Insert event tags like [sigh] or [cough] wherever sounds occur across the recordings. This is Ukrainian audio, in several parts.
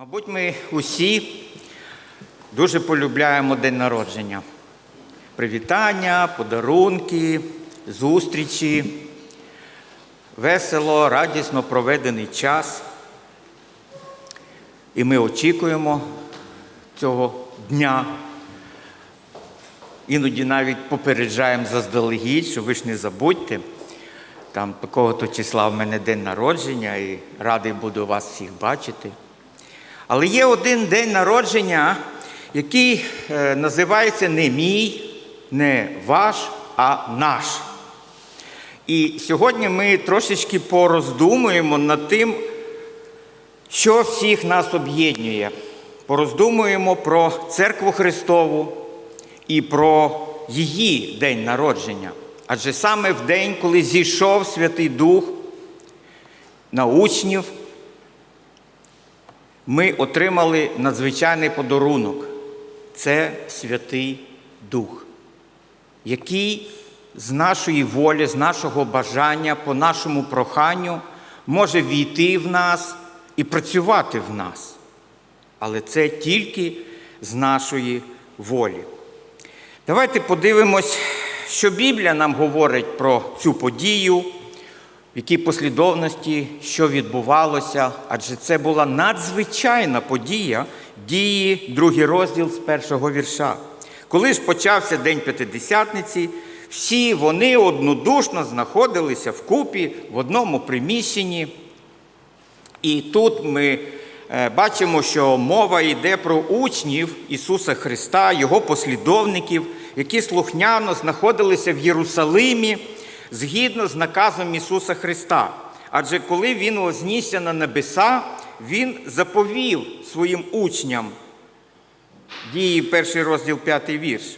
Мабуть, ми усі дуже полюбляємо день народження. Привітання, подарунки, зустрічі, весело, радісно проведений час. І ми очікуємо цього дня. Іноді навіть попереджаємо заздалегідь, що ви ж не забудьте. Там такого-то числа в мене день народження і радий буду вас всіх бачити. Але є один день народження, який е, називається не мій, не ваш, а наш. І сьогодні ми трошечки пороздумуємо над тим, що всіх нас об'єднує. Пороздумуємо про церкву Христову і про її день народження. Адже саме в день, коли зійшов Святий Дух на учнів, ми отримали надзвичайний подарунок це Святий Дух, який з нашої волі, з нашого бажання, по нашому проханню може війти в нас і працювати в нас. Але це тільки з нашої волі. Давайте подивимось, що Біблія нам говорить про цю подію, в якій послідовності, що відбувалося, адже це була надзвичайна подія дії, другий розділ з першого вірша. Коли ж почався День П'ятидесятниці, всі вони однодушно знаходилися вкупі в одному приміщенні. І тут ми е, бачимо, що мова йде про учнів Ісуса Христа, Його послідовників, які слухняно знаходилися в Єрусалимі згідно з наказом Ісуса Христа. Адже коли Він вознісся на небеса, Він заповів своїм учням дії, перший розділ, п'ятий вірш.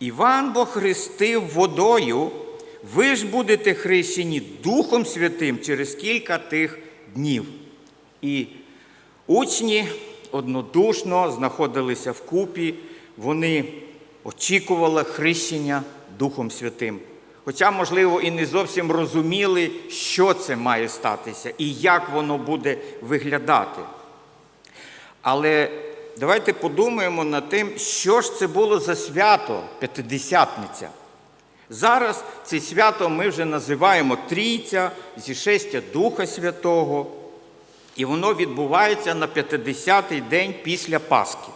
Іван бо хрестив водою, ви ж будете хрещені Духом Святим через кілька тих днів. І учні однодушно знаходилися вкупі, вони очікували хрещення Духом Святим. Хоча, можливо, і не зовсім розуміли, що це має статися і як воно буде виглядати. Але давайте подумаємо над тим, що ж це було за свято П'ятидесятниця. Зараз це свято ми вже називаємо Трійця, зішестя Духа Святого, і воно відбувається на 50-й день після Пасхи.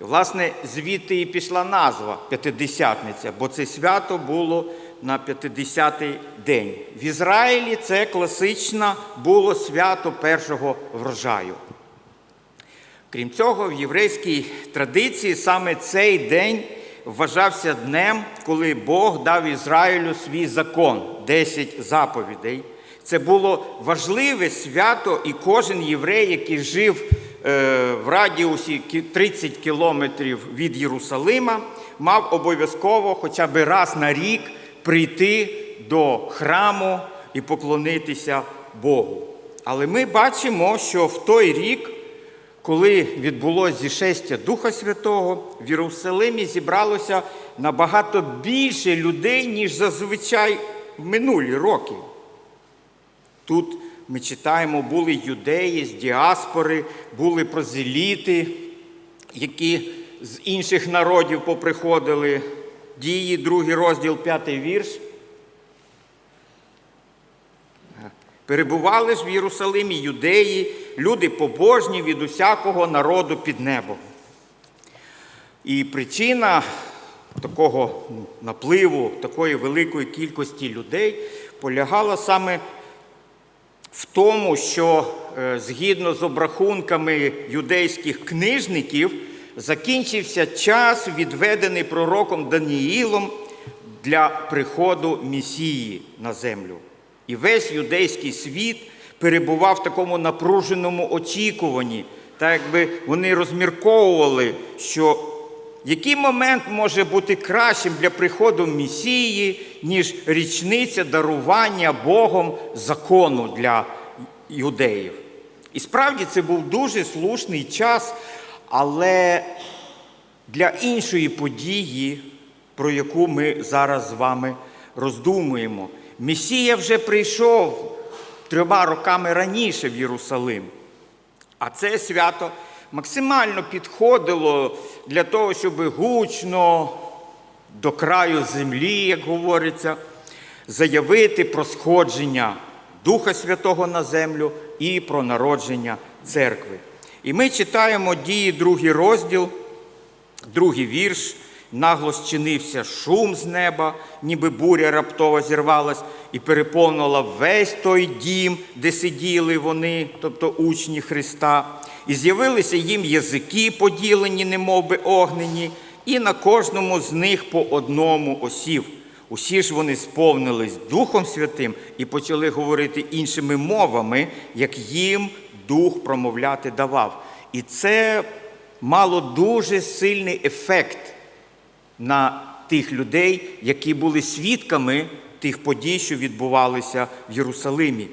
Власне, звідти і пішла назва П'ятидесятниця, бо це свято було на 50-й день. В Ізраїлі це класично було свято першого врожаю. Крім цього, в єврейській традиції саме цей день вважався днем, коли Бог дав Ізраїлю свій закон 10 заповідей. Це було важливе свято, і кожен єврей, який жив в радіусі 30 кілометрів від Єрусалима, мав обов'язково хоча б раз на рік прийти до храму і поклонитися Богу. Але ми бачимо, що в той рік, коли відбулося зішестя Духа Святого, в Єрусалимі зібралося набагато більше людей, ніж зазвичай в минулі роки. Тут ми читаємо, були юдеї з діаспори, були прозеліти, які з інших народів поприходили. Дії, другий розділ, п'ятий вірш. Перебували ж в Єрусалимі юдеї, люди побожні від усякого народу під небом. І причина такого напливу, такої великої кількості людей полягала саме в тому, що е, згідно з обрахунками юдейських книжників, закінчився час, відведений пророком Даніїлом для приходу Месії на землю. І весь юдейський світ перебував в такому напруженому очікуванні, так якби вони розмірковували, що який момент може бути кращим для приходу Месії, ніж річниця дарування Богом закону для юдеїв. І справді це був дуже слушний час, але для іншої події, про яку ми зараз з вами роздумуємо. Месія вже прийшов трьома роками раніше в Єрусалим. А це свято максимально підходило для того, щоб гучно до краю землі, як говориться, заявити про сходження Духа Святого на землю і про народження церкви. І ми читаємо дії, другий розділ, другий вірш. Нагло щинився шум з неба, ніби буря раптово зірвалась і переповнила весь той дім, де сиділи вони, тобто учні Христа. І з'явилися їм язики, поділені, немов би огнені, і на кожному з них по одному осів. Усі ж вони сповнились Духом Святим і почали говорити іншими мовами, як їм Дух промовляти давав. І це мало дуже сильний ефект на тих людей, які були свідками тих подій, що відбувалися в Єрусалимі.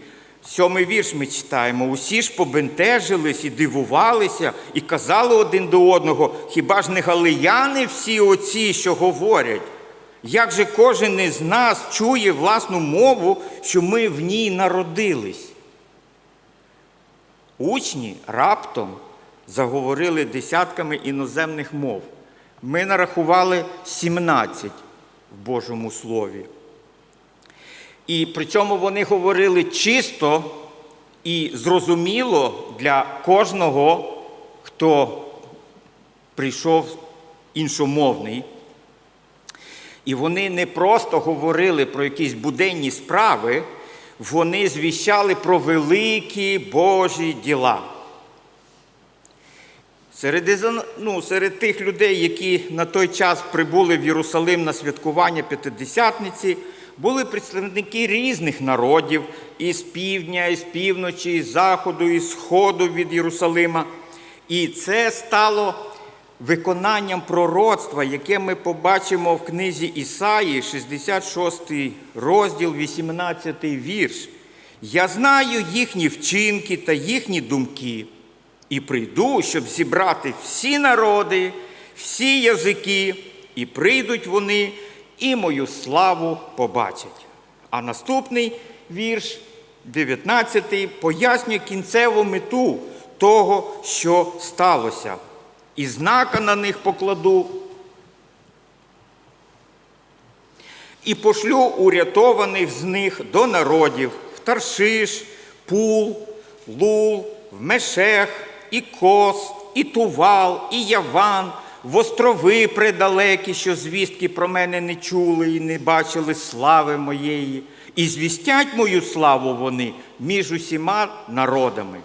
Сьомий вірш ми читаємо. Усі ж побентежились і дивувалися, і казали один до одного: хіба ж не галияни всі оці, що говорять? Як же кожен із нас чує власну мову, що ми в ній народились? Учні раптом заговорили десятками іноземних мов. Ми нарахували 17 в Божому Слові. І при цьому вони говорили чисто і зрозуміло для кожного, хто прийшов іншомовний. І вони не просто говорили про якісь буденні справи, вони звіщали про великі Божі діла. Серед, ну, серед тих людей, які на той час прибули в Єрусалим на святкування П'ятидесятниці, були представники різних народів із півдня, із півночі, із заходу, із сходу від Єрусалима. І це стало виконанням пророцтва, яке ми побачимо в книзі Ісаї, 66 розділ, 18 вірш. Я знаю їхні вчинки та їхні думки, і прийду, щоб зібрати всі народи, всі язики, і прийдуть вони, і мою славу побачать. А наступний вірш, 19, пояснює кінцеву мету того, що сталося. І знака на них покладу, і пошлю урятованих з них до народів в Таршиш, Пул, Лул, в Мешех, і Кос, і Тувал, і Яван, в острови предалекі, що звістки про мене не чули і не бачили слави моєї, і звістять мою славу вони між усіма народами.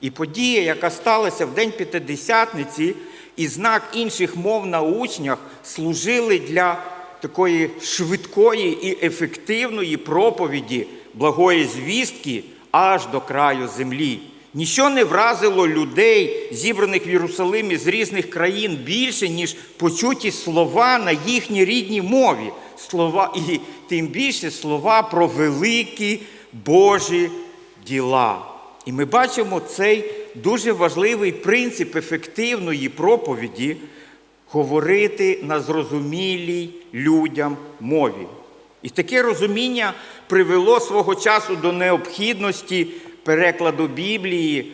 І подія, яка сталася в день П'ятидесятниці, і знак інших мов на учнях служили для такої швидкої і ефективної проповіді благої звістки аж до краю землі. Ніщо не вразило людей, зібраних в Єрусалимі з різних країн більше, ніж почуті слова на їхній рідній мові. Слова, і тим більше слова про великі Божі діла. І ми бачимо цей дуже важливий принцип ефективної проповіді говорити на зрозумілій людям мові. І таке розуміння привело свого часу до необхідності перекладу Біблії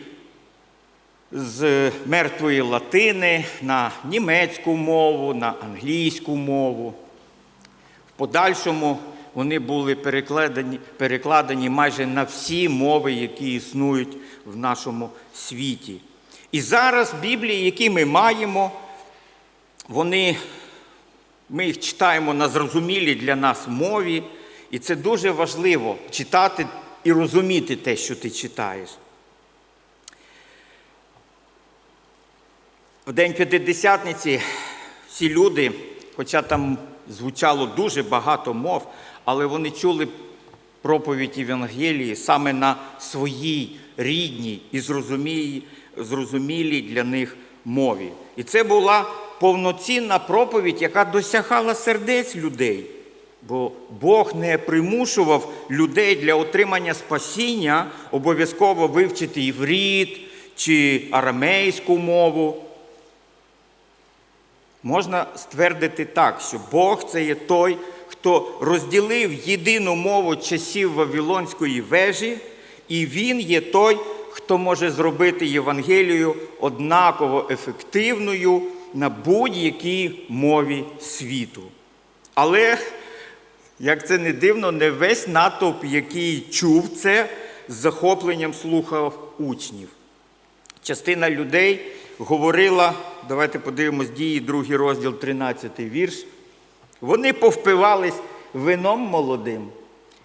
з мертвої латини на німецьку мову, на англійську мову. В подальшому вони були перекладені, перекладені майже на всі мови, які існують в нашому світі. І зараз Біблії, які ми маємо, вони, ми їх читаємо на зрозумілій для нас мові, і це дуже важливо читати і розуміти те, що ти читаєш. В День П'ятидесятниці всі люди, хоча там звучало дуже багато мов, але вони чули проповідь Євангелії саме на своїй рідній і зрозумілій, для них мові. І це була повноцінна проповідь, яка досягала сердець людей. Бо Бог не примушував людей для отримання спасіння обов'язково вивчити іврит чи арамейську мову. Можна ствердити так, що Бог це є той, хто розділив єдину мову часів Вавилонської вежі, і Він є той, хто може зробити Євангелію однаково ефективною на будь-якій мові світу. Але, як це не дивно, не весь натовп, який чув це, з захопленням слухав учнів. Частина людей говорила, давайте подивимось дії, другий розділ, 13 вірш. Вони повпивались вином молодим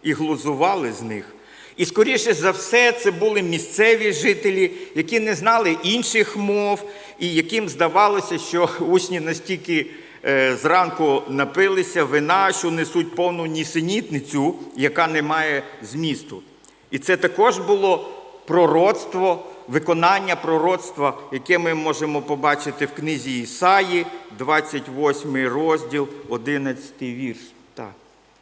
і глузували з них. І, скоріше за все, це були місцеві жителі, які не знали інших мов, і яким здавалося, що [laughs] учні настільки зранку напилися вина, що несуть повну нісенітницю, яка не має змісту. І це також було пророцтво, виконання пророцтва, яке ми можемо побачити в книзі Ісаї, 28 розділ, 11 вірш.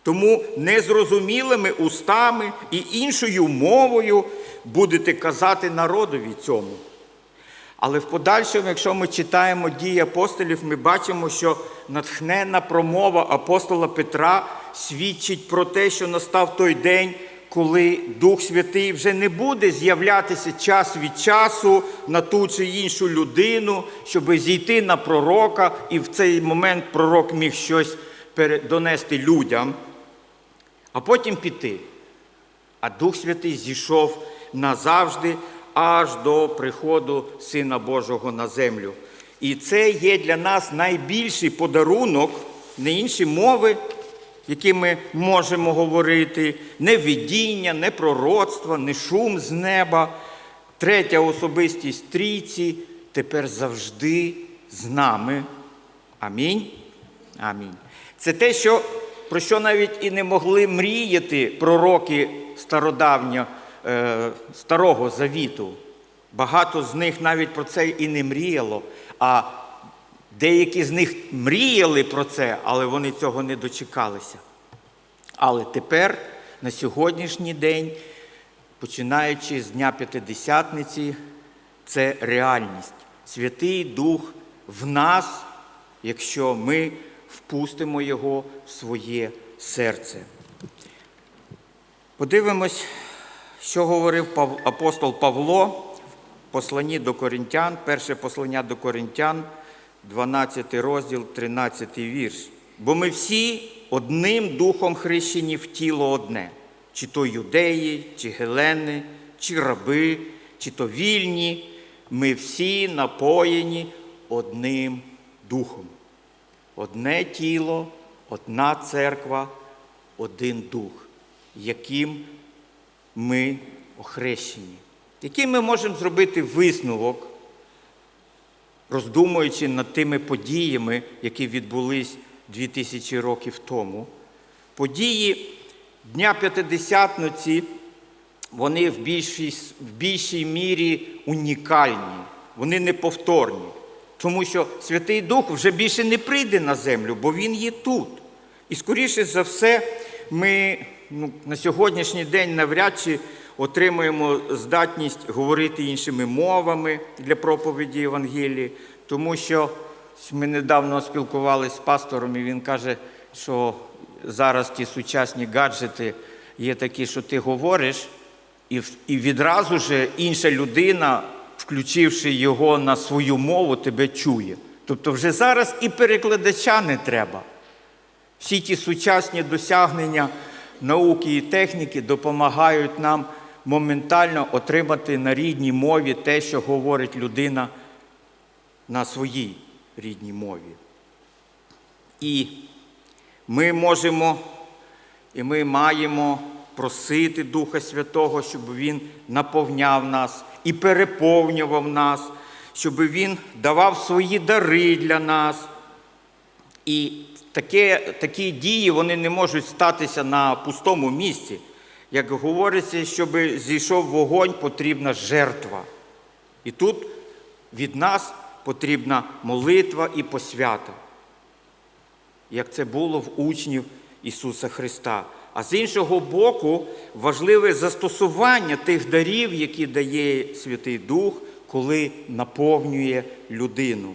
Тому незрозумілими устами і іншою мовою будете казати народові цьому. Але в подальшому, якщо ми читаємо дії апостолів, ми бачимо, що натхненна промова апостола Петра свідчить про те, що настав той день, коли Дух Святий вже не буде з'являтися час від часу на ту чи іншу людину, щоб зійти на пророка, і в цей момент пророк міг щось донести людям, а потім піти. А Дух Святий зійшов назавжди аж до приходу Сина Божого на землю. І це є для нас найбільший подарунок, не інші мови, які ми можемо говорити, не видіння, не пророцтво, не шум з неба. Третя особистість трійці тепер завжди з нами. Амінь. Амінь. Це те, що, про що навіть і не могли мріяти пророки стародавнього Старого Завіту. Багато з них навіть про це і не мріяло. А деякі з них мріяли про це, але вони цього не дочекалися. Але тепер, на сьогоднішній день, починаючи з Дня П'ятидесятниці, це реальність. Святий Дух в нас, якщо ми впустимо Його в своє серце. Подивимось, що говорив апостол Павло в посланні до Коринтян, перше послання до Коринтян, 12 розділ, 13 вірш. Бо ми всі одним духом хрещені в тіло одне, чи то юдеї, чи гелени, чи раби, чи то вільні, ми всі напоєні одним духом. Одне тіло, одна церква, один дух, яким ми охрещені. Який ми можемо зробити висновок, роздумуючи над тими подіями, які відбулись 2000 років тому. Події Дня П'ятидесятниці, вони в більшій, в більшій мірі унікальні, вони неповторні. Тому що Святий Дух вже більше не прийде на землю, бо Він є тут. І скоріше за все, ми ну, на сьогоднішній день навряд чи отримуємо здатність говорити іншими мовами для проповіді Євангелії, тому що ми недавно спілкувалися з пастором, і він каже, що зараз ті сучасні гаджети є такі, що ти говориш, і, відразу ж інша людина, включивши його на свою мову, тебе чує. Тобто вже зараз і перекладача не треба. Всі ті сучасні досягнення науки і техніки допомагають нам моментально отримати на рідній мові те, що говорить людина на своїй рідній мові. І ми можемо і ми маємо просити Духа Святого, щоб Він наповняв нас і переповнював нас, щоб Він давав свої дари для нас. І таке, такі дії вони не можуть статися на пустому місці. Як говориться, щоб зійшов вогонь, потрібна жертва. І тут від нас потрібна молитва і посвята, як це було в учнів Ісуса Христа. А з іншого боку, важливе застосування тих дарів, які дає Святий Дух, коли наповнює людину.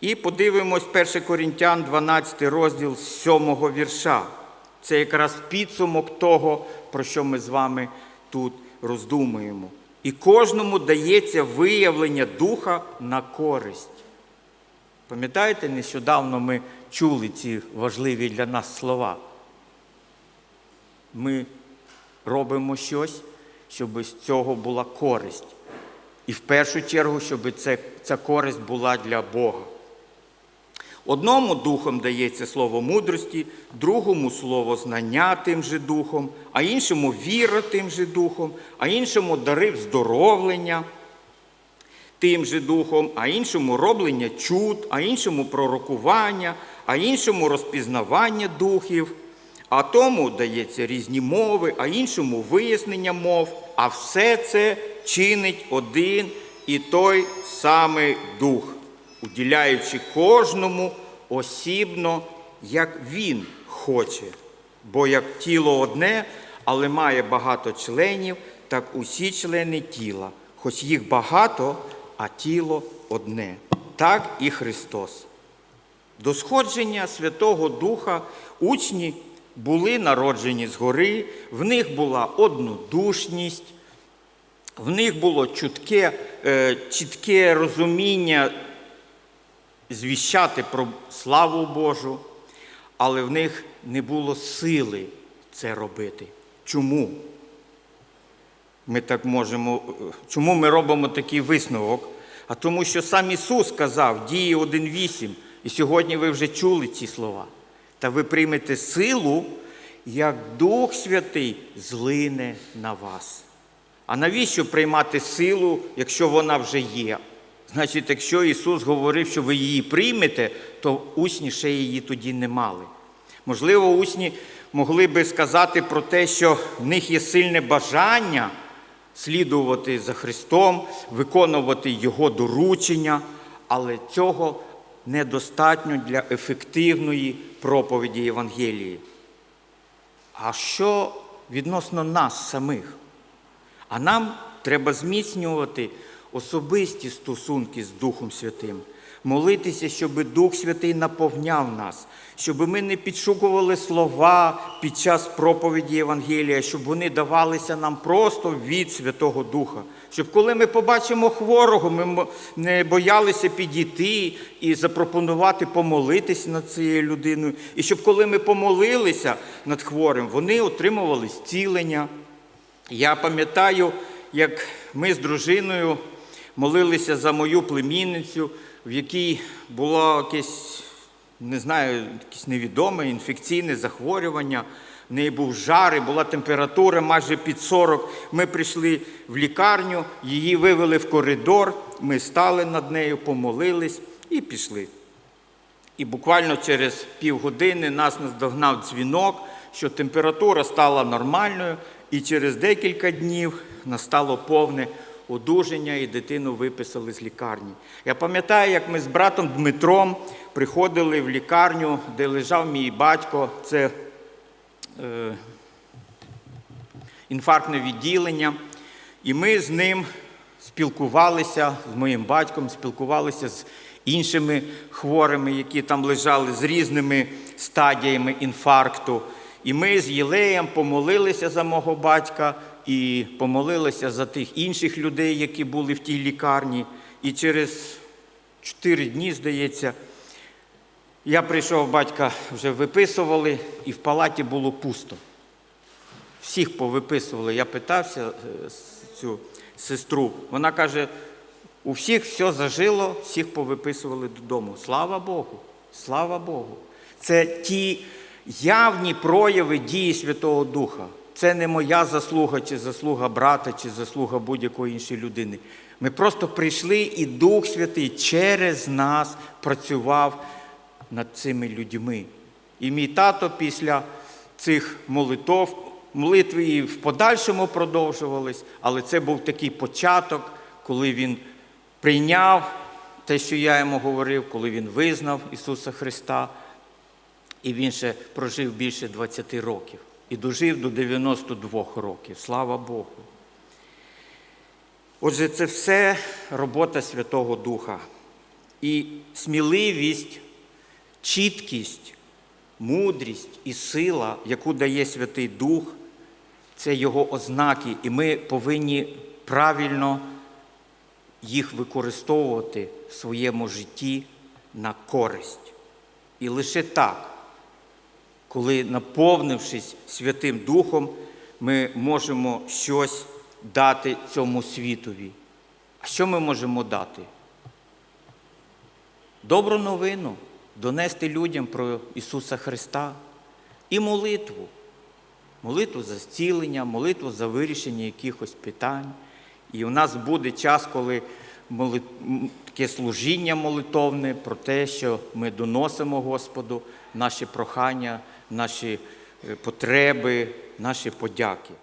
І подивимось 1 Корінтян, 12 розділ 7 вірша. Це якраз підсумок того, про що ми з вами тут роздумуємо. і кожному дається виявлення духа на користь. Пам'ятаєте, нещодавно ми чули ці важливі для нас слова. Ми робимо щось, щоб з цього була користь. І в першу чергу, щоб це, ця користь була для Бога. Одному духом дається слово мудрості, другому слово знання тим же духом, а іншому віра тим же духом, а іншому дари вздоровлення тим же духом, а іншому роблення чуд, а іншому пророкування, а іншому розпізнавання духів, а тому дається різні мови, а іншому вияснення мов, а все це чинить один і той самий дух, уділяючи кожному осібно, як він хоче. Бо як тіло одне, але має багато членів, так усі члени тіла, хоч їх багато, а тіло одне. Так і Христос. До сходження Святого Духа учні були народжені згори, в них була однодушність, в них було чутке, е, чітке розуміння звіщати про славу Божу, але в них не було сили це робити. Чому? Ми так можемо, чому ми робимо такий висновок? А тому, що сам Ісус сказав, дії 1.8, і сьогодні ви вже чули ці слова. Та ви приймете силу, як Дух Святий злине на вас. А навіщо приймати силу, якщо вона вже є? Значить, якщо Ісус говорив, що ви її приймете, то учні ще її тоді не мали. Можливо, учні могли би сказати про те, що в них є сильне бажання слідувати за Христом, виконувати Його доручення, але цього недостатньо для ефективної проповіді Євангелії. А що відносно нас самих? А нам треба зміцнювати особисті стосунки з Духом Святим, молитися, щоб Дух Святий наповняв нас, щоб ми не підшукували слова під час проповіді Євангелія, щоб вони давалися нам просто від Святого Духа. Щоб коли ми побачимо хворого, ми не боялися підійти і запропонувати помолитись над цією людиною. І щоб коли ми помолилися над хворим, вони отримували зцілення. Я пам'ятаю, як ми з дружиною молилися за мою племінницю, в якій було якесь, не знаю, якесь невідоме інфекційне захворювання. В неї був жар, і була температура майже під 40. Ми прийшли в лікарню, її вивели в коридор, ми стали над нею, помолились і пішли. І буквально через півгодини нас наздогнав дзвінок, що температура стала нормальною, і через декілька днів настало повне одужання, і дитину виписали з лікарні. Я пам'ятаю, як ми з братом Дмитром приходили в лікарню, де лежав мій батько. Це е, інфарктне відділення. І ми з ним спілкувалися, з моїм батьком, спілкувалися з іншими хворими, які там лежали з різними стадіями інфаркту. І ми з Єлеєм помолилися за мого батька і помолилися за тих інших людей, які були в тій лікарні. І через чотири дні, здається, я прийшов, батька вже виписували, і в палаті було пусто. Всіх повиписували. Я питався е, цю сестру. Вона каже: у всіх все зажило, всіх повиписували додому. Слава Богу! Слава Богу! Це ті явні прояви дії Святого Духа. Це не моя заслуга, чи заслуга брата, чи заслуга будь-якої іншої людини. Ми просто прийшли, і Дух Святий через нас працював над цими людьми. І мій тато після цих молитов, молитви і в подальшому продовжувались, але це був такий початок, коли він прийняв те, що я йому говорив, коли він визнав Ісуса Христа, і він ще прожив більше 20 років і дожив до 92 років. Слава Богу. Отже, це все робота Святого Духа. І сміливість, чіткість, мудрість і сила, яку дає Святий Дух, це його ознаки, і ми повинні правильно їх використовувати в своєму житті на користь. І лише так, коли, наповнившись Святим Духом, ми можемо щось дати цьому світові. А що ми можемо дати? Добру новину донести людям про Ісуса Христа і молитву. Молитву за зцілення, молитву за вирішення якихось питань. І у нас буде час, коли моли- м, таке служіння молитовне про те, що ми доносимо Господу наші прохання, наші е, потреби, наші подяки.